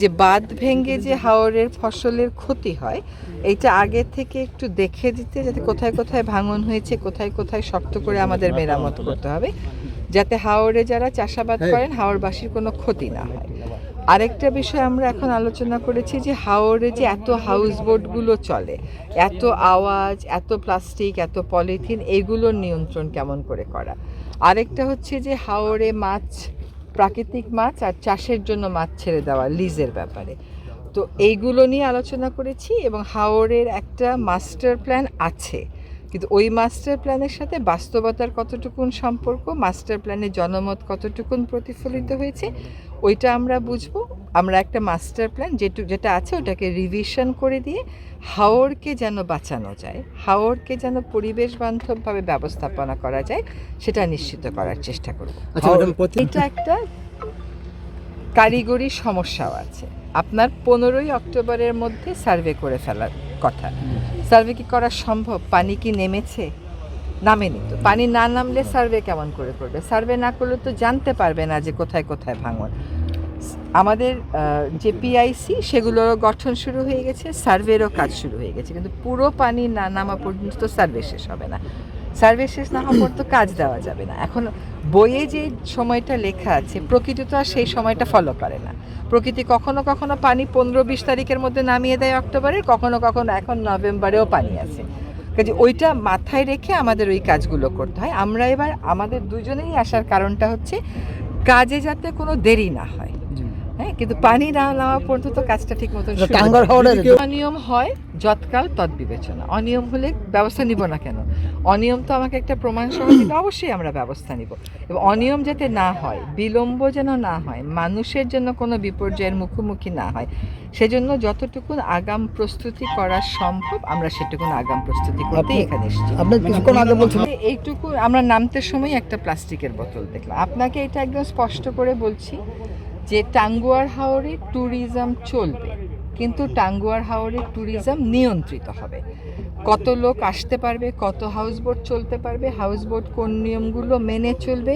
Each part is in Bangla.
যে বাঁধ ভেঙে যে হাওরের ফসলের ক্ষতি হয় এইটা আগে থেকে একটু দেখে দিতে যাতে কোথায় কোথায় ভাঙন হয়েছে কোথায় কোথায় শক্ত করে আমাদের মেরামত করতে হবে যাতে হাওরে যারা চাষাবাদ করেন হাওরবাসীর কোনো ক্ষতি না হয়। আরেকটা বিষয় আমরা এখন আলোচনা করেছি যে হাওরে যে এত হাউস বোটগুলো চলে এত আওয়াজ এত প্লাস্টিক এত পলিথিন এগুলোর নিয়ন্ত্রণ কেমন করে করা? আরেকটা হচ্ছে যে হাওরে মাছ প্রাকৃতিক মাছ আর চাষের জন্য মাছ ছেড়ে দেওয়া, লিজের ব্যাপারে। তো এইগুলো নিয়ে আলোচনা করেছি এবং হাওরের একটা মাস্টার প্ল্যান আছে। কিন্তু ওই মাস্টার প্ল্যানের সাথে বাস্তবতার কতটুকুন সম্পর্ক, মাস্টার প্ল্যানে জনমত কতটুকুন প্রতিফলিত হয়েছে, ওইটা আমরা বুঝব। আমরা একটা মাস্টার প্ল্যান যেটু যেটা আছে ওটাকে রিভিশন করে দিয়ে হাওরকে যেন বাঁচানো যায় হাওরকে যেন পরিবেশ বান্ধবভাবে ব্যবস্থাপনা করা যায় সেটা নিশ্চিত করার চেষ্টা করব। আচ্ছা এটা একটা কারিগরি সমস্যাও আছে। আপনার পনেরোই অক্টোবরের মধ্যে সার্ভে করে ফেলার কথা। সার্ভে কি করা সম্ভব? পানি কি নেমেছে? নামেনি তো। পানি না নামলে সার্ভে কেমন করে করবে? সার্ভে না করলে তো জানতে পারবে না যে কোথায় কোথায় ভাঙন। আমাদের যে পিআইসি সেগুলোরও গঠন শুরু হয়ে গেছে, সার্ভেরও কাজ শুরু হয়ে গেছে। কিন্তু পুরো পানি না নামা পর্যন্ত সার্ভে শেষ হবে না। সার্ভে শেষ না হওয়া পর্যন্ত কাজ দেওয়া যাবে না। এখন বইয়ে যে সময়টা লেখা আছে, প্রকৃতি তো আর সেই সময়টা ফলো করে না। প্রকৃতি কখনো কখনো পানি পনেরো বিশ তারিখের মধ্যে নামিয়ে দেয় অক্টোবরের, কখনো কখনো এখন নভেম্বরেও পানি আছে। কাজে ওইটা মাথায় রেখে আমাদের ওই কাজগুলো করতে হয়। আমরা এবার, আমাদের দুজনেই আসার কারণটা হচ্ছে, কাজে যাতে কোনো দেরি না হয়। হ্যাঁ কিন্তু পানি না নেওয়া পর্যন্ত তো কাজটা ঠিক। হাওড়ের অনিয়ম হয় যৎকাল তৎ বিবেচনা। অনিয়ম হলে ব্যবস্থা নিব না কেন? অনিয়ম তো আমাকে একটা প্রমাণ সহ দিলে অবশ্যই আমরা ব্যবস্থা নিব। এবং অনিয়ম যাতে না হয় বিলম্ব যেন না হয় মানুষের জন্য কোনো বিপর্যয়ের মুখোমুখি না হয় সেজন্য যতটুকু আগাম প্রস্তুতি করা সম্ভব আমরা সেটুকু আগাম প্রস্তুতি করতে এখানে এসেছি। যে এইটুকু আমরা নামতে সময় একটা প্লাস্টিকের বোতল দেখলাম। আপনাকে এটা একদম স্পষ্ট করে বলছি যে টাঙ্গুয়ার হাওরে ট্যুরিজম চলবে, কিন্তু টাঙ্গুয়ার হাওরে ট্যুরিজম নিয়ন্ত্রিত হবে। কত লোক আসতে পারবে, কত হাউস বোট চলতে পারবে হাউস বোট কোন নিয়মগুলো মেনে চলবে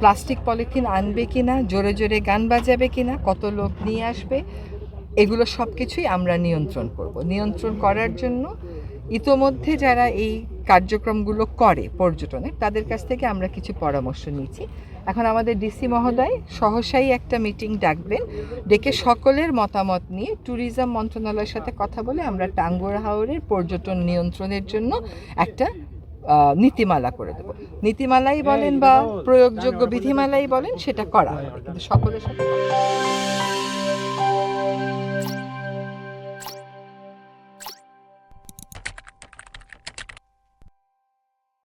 প্লাস্টিক পলিথিন আনবে কিনা, জোরে জোরে গান বাজাবে কিনা, কত লোক নিয়ে আসবে, এগুলো সব কিছুই আমরা নিয়ন্ত্রণ করব। নিয়ন্ত্রণ করার জন্য ইতোমধ্যে যারা এই কার্যক্রমগুলো করে পর্যটনে তাদের কাছ থেকে আমরা কিছু পরামর্শ নিয়েছি এখন আমাদের ডিসি মহোদয় সহসাই একটা মিটিং ডাকবেন ডেকে সকলের মতামত নিয়ে ট্যুরিজম মন্ত্রণালয়ের সাথে কথা বলে আমরা টাঙ্গুয়ার হাওরের পর্যটন নিয়ন্ত্রণের জন্য একটা নীতিমালা করে দেবো নীতিমালাই বলেন বা প্রয়োগযোগ্য বিধিমালাই বলেন সেটা করা হবে কিন্তু সকলের সাথে।